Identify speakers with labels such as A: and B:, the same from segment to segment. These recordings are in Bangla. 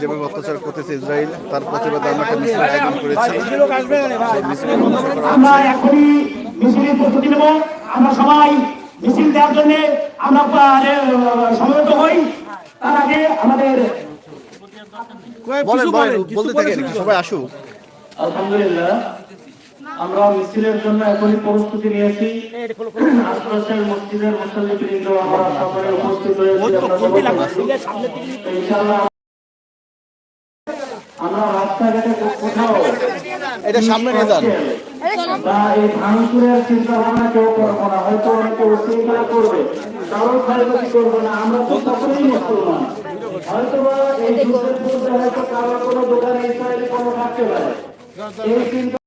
A: যেভাবে অত্যাচার করতেছে ইসরায়েল তার প্রতিবাদে আমরা একটা মিছিল আয়োজন করেছি।
B: আমরা এখনই মিছিলের প্রস্তুতি নেব। আমরা সবাই মিছিল দেওয়ার জন্য আমরা সমবেত হই। তার আগে আমাদের
A: বলেন বলেন বলতে থাকেন সবাই আসুক।
C: আলহামদুলিল্লাহ। আমরা মিছিলের জন্য এখনই প্রস্তুতি নিয়েছি। আশপাশের মসজিদের মুসল্লিবৃন্দ আমরা সকলে উপস্থিত হয়েছি। আমরা রাস্তাঘাটে কোথাও
A: এটা সামনে নিয়ে যান।
C: বা এই ভাঙচুরের চিন্তা ভাবনা কেউ করব না। হয়তো অনেকে উশৃঙ্খলা করবে। কারও ক্ষয়ক্ষতি করব না। আমরা তো সকলেই মুসলমান। হয়তো বা এই হয়তো কারও কোনো দোকানে ইসরায়েলি কোনো থাকতে পারে এই চিন্তা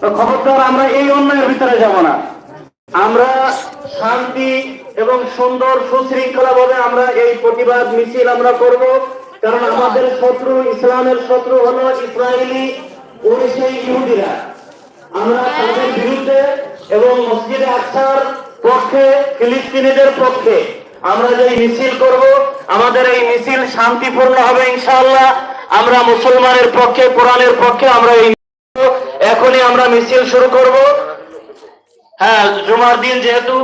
C: তো খবরদার, আমরা এই অন্যায়ের ভিতরে যাব না। আমরা শান্তি এবং সুন্দর সুশৃঙ্খলা ভাবে আমরা এই প্রতিবাদ মিছিল আমরা করব, কারণ আমাদের শত্রু ইসলামের শত্রু হলো ইসরায়েলি ওই সেই ইহুদিরা। আমরা তাদের বিরুদ্ধে এবং মসজিদে আকসার পক্ষে, ফিলিস্তিনিদের পক্ষে আমরা যে মিছিল করব, আমাদের এই মিছিল শান্তিপূর্ণ হবে ইনশাআল্লাহ। আমরা মুসলমানের পক্ষে, কোরআনের পক্ষে আমরা এই এখনই আমরা মিছিল শুরু করব। হ্যাঁ জুমার দিন যেহেতু,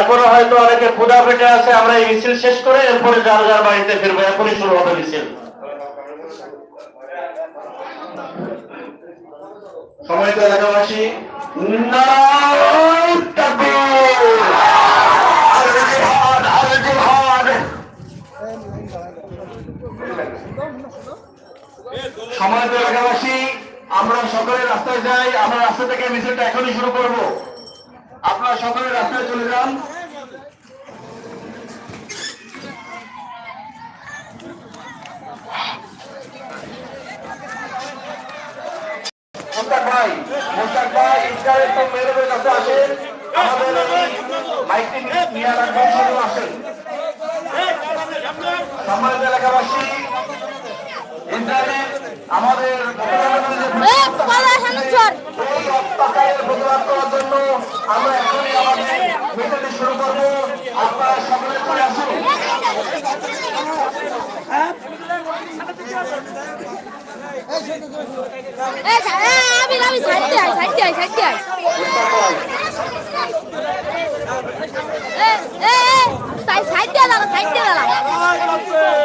C: এখনও হয়তো অনেকে ক্ষুদা পেটে আছে, আমরা এই মিছিল শেষ করে এরপরে যার যার বাড়িতে ফিরবো, এখনই শুরু হবে মিছিল। সময়ত এলাকাবাসী। নারায়ণ তাকবীর! আল জিহাদ, আল জিহাদ! সময়ত এলাকাবাসী আমরা সকলে রাস্তায় যাই, আমরা রাস্তা থেকে মিছিলটা এখনই শুরু করব। আপনারা সকলে রাস্তায় চলে যান। কাছে আমাদের এলাকাবাসী ইন্টারনেট আমাদের। এই অত্যাচারের প্রতিবাদ করার জন্য আমরা এখনই আমাদের মিটিংটি শুরু করব আপনারা সকলে চলে আসুন
D: আমি আমি সাইড আয়, সাইড আয়, সাইড আয়। এ, এ, সাইড দিয়ে লাগা, সাইড দিয়ে লাগা।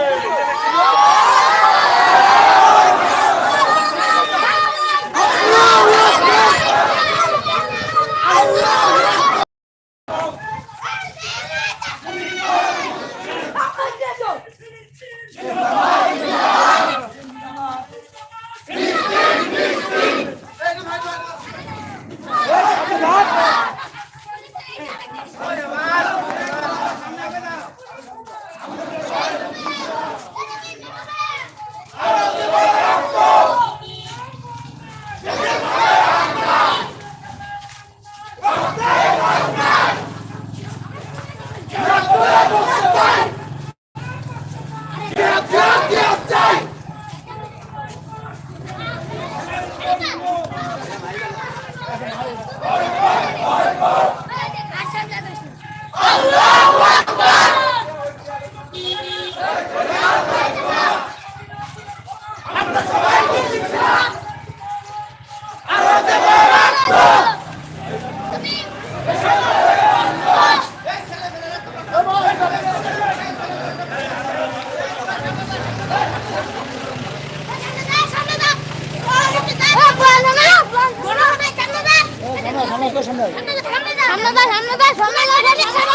D: সামনে দা সামনে দা সামনে দা সামনে দা
E: বিশ্বের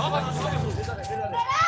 D: Eh,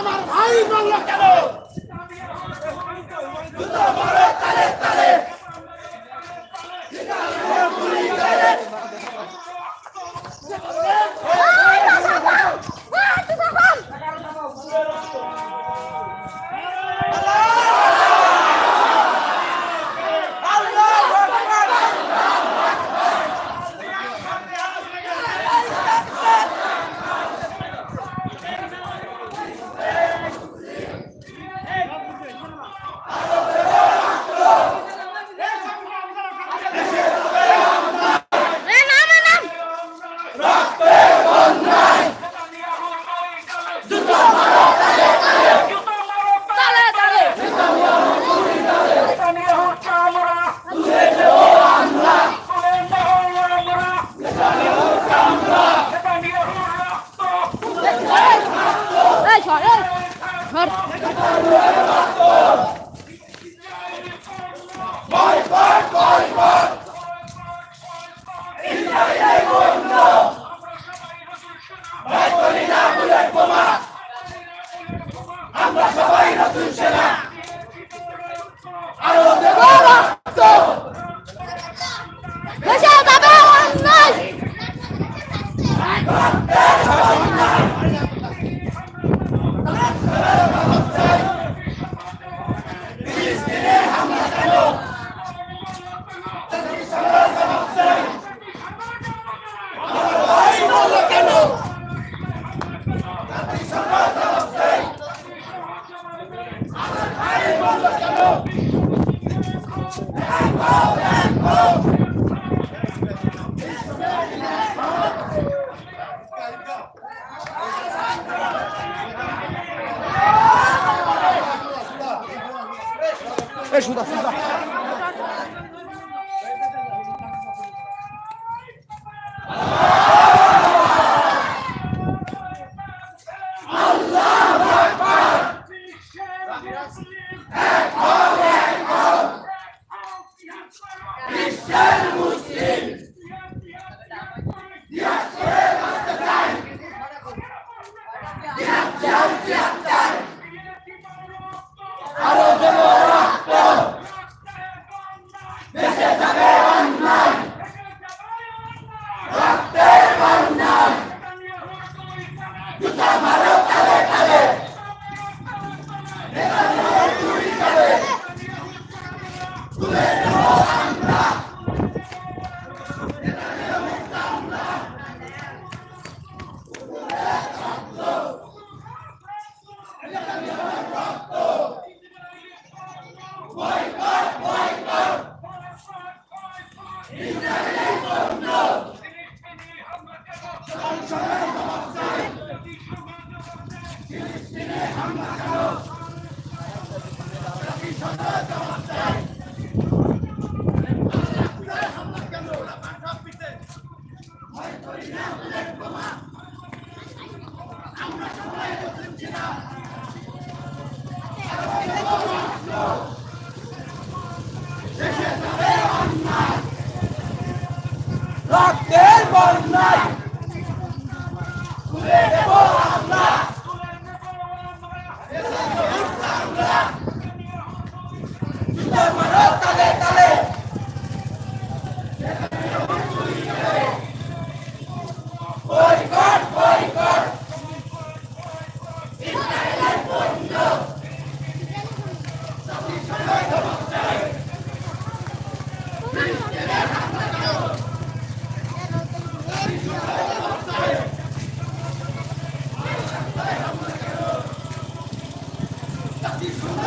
E: আমার ভাই
D: বাংলা কেন?
E: রক্তের বন্যায় তুলে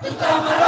D: এ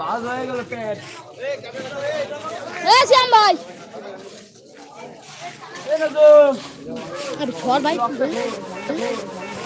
E: বাস হয়ে গেল পেট
D: শ্যাম ভাই। আরে ভাই।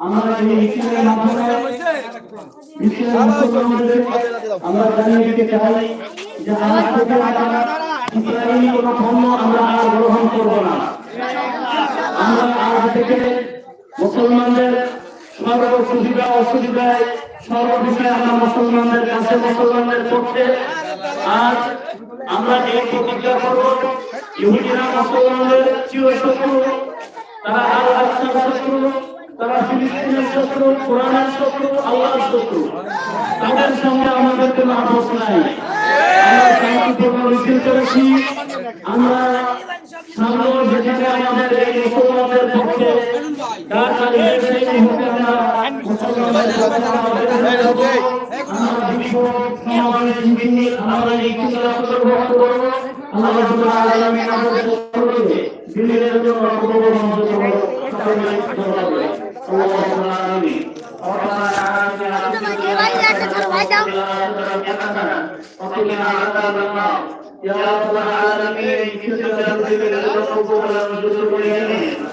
E: আমরা এই
C: ইসলামের মাধ্যমে আমরা জানিয়ে দিতে চাই যে আজ থেকে আমরা মুসলমানদের কাছে মুসলমানদের পক্ষে আজ আমরা এই প্রতিজ্ঞা করব, ইহুদিরা মুসলমানদের চির শত্রু তারা আল আকসার শত্রু, তারা ফিলিস্তিনের শত্রু, কোরআনের শত্রু, আল্লাহর শত্রু। তাদের সঙ্গে আমাদের কোনো আপোষ নাই। আমরা শান্তিপূর্ণ মিছিল আমরা সামনে আমাদের এই মুসলমানদের পক্ষে কার কাছে সেই মুহূর্তে আমরা মুসলমানদের পক্ষে আমাদের আমরা বিশ্ব সমাবেশ মিছিল আমরা এই চিন্তা গ্রহণ করবো আল্লাহ রাব্বুল আলামিন দিনের জন্য অপকর্ম সকলে করবে আল্লাহুম্মা আমিন
D: ভাই একটা ছোট ভাই দাও
C: وقنا عذاب النار يا رب العالمين كتب تنزل الرسول والرسول واليمين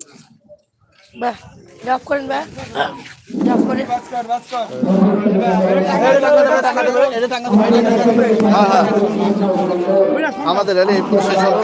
F: বাহ ড্রপ করেন বা ড্রপ করেন।
A: হ্যাঁ আমাদের শেষ হলো।